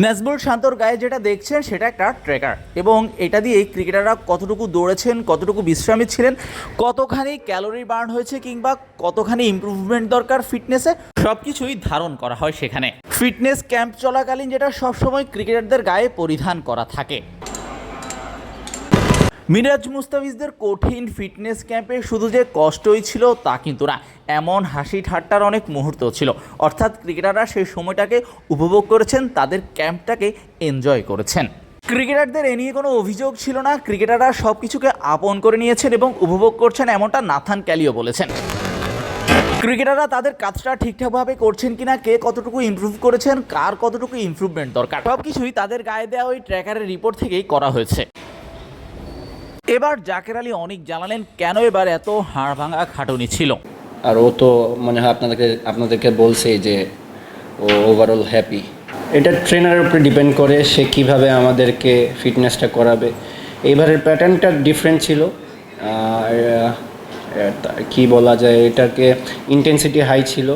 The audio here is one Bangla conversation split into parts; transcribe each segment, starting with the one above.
নাজমুল শান্তর গায়ে যেটা দেখছেন, সেটা একটা ট্রেকার। এবং এটা দিয়ে ক্রিকেটাররা কতটুকু দৌড়েছেন, কতটুকু বিশ্রামী ছিলেন, কতখানি ক্যালোরি বার্ন হয়েছে কিংবা কতখানি ইম্প্রুভমেন্ট দরকার ফিটনেসে সব কিছুই ধারণ করা হয় সেখানে। ফিটনেস ক্যাম্প চলাকালীন যেটা সবসময় ক্রিকেটারদের গায়ে পরিধান করা থাকে। মিরাজ মুস্তাফিজদের কঠিন ফিটনেস ক্যাম্পে শুধু যে কষ্টই ছিল তা কিন্তু না, এমন হাসি ঠাট্টার অনেক মুহূর্ত ছিল। অর্থাৎ ক্রিকেটাররা সেই সময়টাকে উপভোগ করেছেন, তাদের ক্যাম্পটাকে এনজয় করেছেন। ক্রিকেটারদের এ নিয়ে কোনো অভিযোগ ছিল না, ক্রিকেটাররা সব কিছুকে আপন করে নিয়েছেন এবং উপভোগ করছেন এমনটা নাথান ক্যালিও বলেছেন। ক্রিকেটাররা তাদের কাজটা ঠিকঠাকভাবে করছেন কিনা, কে কতটুকু ইমপ্রুভ করেছেন, কার কতটুকু ইমপ্রুভমেন্ট দরকার সব কিছুই তাদের গায়ে দেওয়া ওই ট্র্যাকারের রিপোর্ট থেকেই করা হয়েছে। এবার জাকের আলী অনেক জানালেন, কেন এবার এত হাড় ভাঙা খাটুনি ছিল? আর ও তো মনে হয় আপনাদেরকে আপনাদেরকে বলছে যে ও ওভারঅল হ্যাপি এটা ট্রেনারের উপরে ডিপেন্ড করে সে কীভাবে আমাদেরকে ফিটনেসটা করাবে। এইবারের প্যাটার্নটা ডিফারেন্ট ছিল। কি বলা যায়, এটাকে ইন্টেন্সিটি হাই ছিল।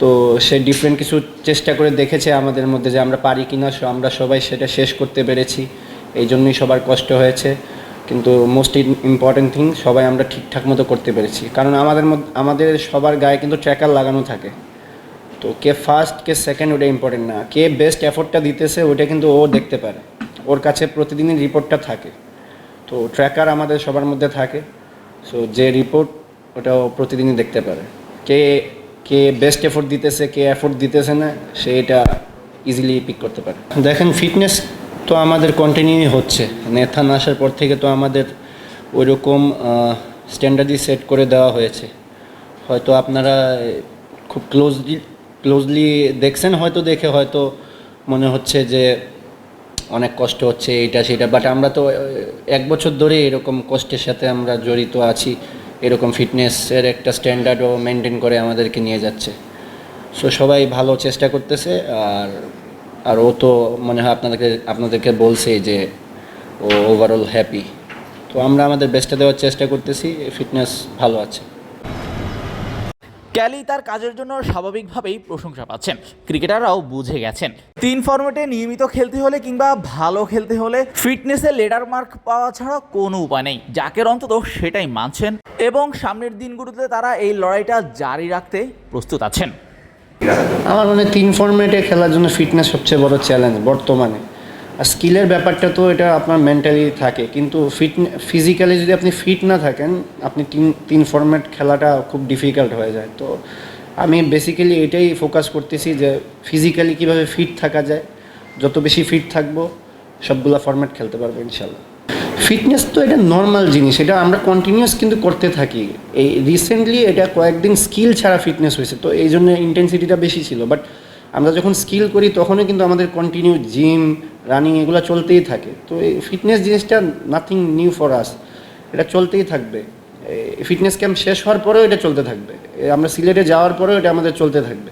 তো সে ডিফারেন্ট কিছু চেষ্টা করে দেখেছে আমাদের মধ্যে যে আমরা পারি কিনা, সো আমরা সবাই সেটা শেষ করতে পেরেছি। এই জন্যই সবার কষ্ট হয়েছে। কিন্তু মোস্ট ইম্পর্টেন্ট থিং সবাই আমরা ঠিকঠাক মতো করতে পেরেছি। কারণ আমাদের আমাদের সবার গায়ে কিন্তু ট্র্যাকার লাগানো থাকে। তো কে ফার্স্ট কে সেকেন্ড ওটা ইম্পর্টেন্ট না। কে বেস্ট এফোর্টটা দিতেছে ওটা কিন্তু ও দেখতে পারে। ওর কাছে প্রতিদিনই রিপোর্টটা থাকে। তো ট্র্যাকার আমাদের সবার মধ্যে থাকে। সো যে রিপোর্ট ওটা ও প্রতিদিনই দেখতে পারে। কে কে বেস্ট এফোর্ট দিতেছে, কে এফোর্ট দিতেছে না, সে এটা ইজিলি পিক করতে পারে। দেখেন ফিটনেস তো আমাদের কন্টিনিউ হচ্ছে। নেথান আসার পর থেকে তো আমাদের ওইরকম স্ট্যান্ডার্ডই সেট করে দেওয়া হয়েছে। হয়তো আপনারা খুব ক্লোজলি ক্লোজলি দেখছেন, হয়তো দেখে, হয়তো মনে হচ্ছে যে অনেক কষ্ট হচ্ছে এইটা সেটা বাট আমরা তো এক বছর ধরে এরকম কষ্টের সাথে আমরা জড়িত আছি। এরকম ফিটনেসের একটা স্ট্যান্ডার্ডও মেনটেন করে আমাদেরকে নিয়ে যাচ্ছে। সো সবাই ভালো চেষ্টা করতেছে, আর আর ও তো মনে হয় আপনাদেরকে আপনাদেরকে বলছে যে ও ওভারঅল হ্যাপি তো আমরা আমাদের বেস্টটা দেওয়ার চেষ্টা করতেছি ফিটনেস ভালো আছে। ক্যালি তার কাজের জন্য স্বাভাবিকভাবেই প্রশংসা পাচ্ছেন। ক্রিকেটাররাও বুঝে গেছেন। তিন ফর্মেটে নিয়মিত খেলতে হলে কিংবা ভালো খেলতে হলে ফিটনেসে লেডার মার্ক পাওয়া ছাড়া কোনো উপায় নেই। জাকের অন্তত সেটাই মানছেন। এবং সামনের দিনগুলোতে তারা এই লড়াইটা জারি রাখতে প্রস্তুত আছেন। আমার মনে তিন ফর্মেটে খেলার জন্য ফিটনেস সবচেয়ে বড় চ্যালেঞ্জ বর্তমানে। আর স্কিলের ব্যাপারটা তো এটা আপনার মেন্টালি থাকে, কিন্তু ফিট ফিজিক্যালি যদি আপনি ফিট না থাকেন, আপনি তিন তিন ফর্মেট খেলাটা খুব ডিফিকাল্ট হয়ে যায়। তো আমি বেসিক্যালি এটাই ফোকাস করতেছি যে ফিজিক্যালি কীভাবে ফিট থাকা যায়, যত বেশি ফিট থাকব, সবগুলা ফর্ম্যাট খেলতে পারব ইনশাল্লাহ। ফিটনেস তো এটা নর্মাল জিনিস, এটা আমরা কন্টিনিউয়াস কিন্তু করতে থাকি। এই রিসেন্টলি এটা কয়েকদিন স্কিল ছাড়া ফিটনেস হয়েছে, তো এই জন্য ইন্টেন্সিটিটা বেশি ছিল। বাট আমরা যখন স্কিল করি, তখনই কিন্তু আমাদের কন্টিনিউ জিম রানিং এগুলো চলতেই থাকে। তো এই ফিটনেস জিনিসটা নাথিং নিউ ফর আস এটা চলতেই থাকবে। ফিটনেস ক্যাম্প শেষ হওয়ার পরেও এটা চলতে থাকবে। আমরা সিলেটে যাওয়ার পরেও এটা আমাদের চলতে থাকবে।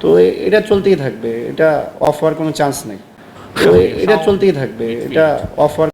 তো এটা চলতেই থাকবে, এটা অফ হওয়ার কোনো চান্স নেই। তো এটা চলতেই থাকবে, এটা অফ হওয়ার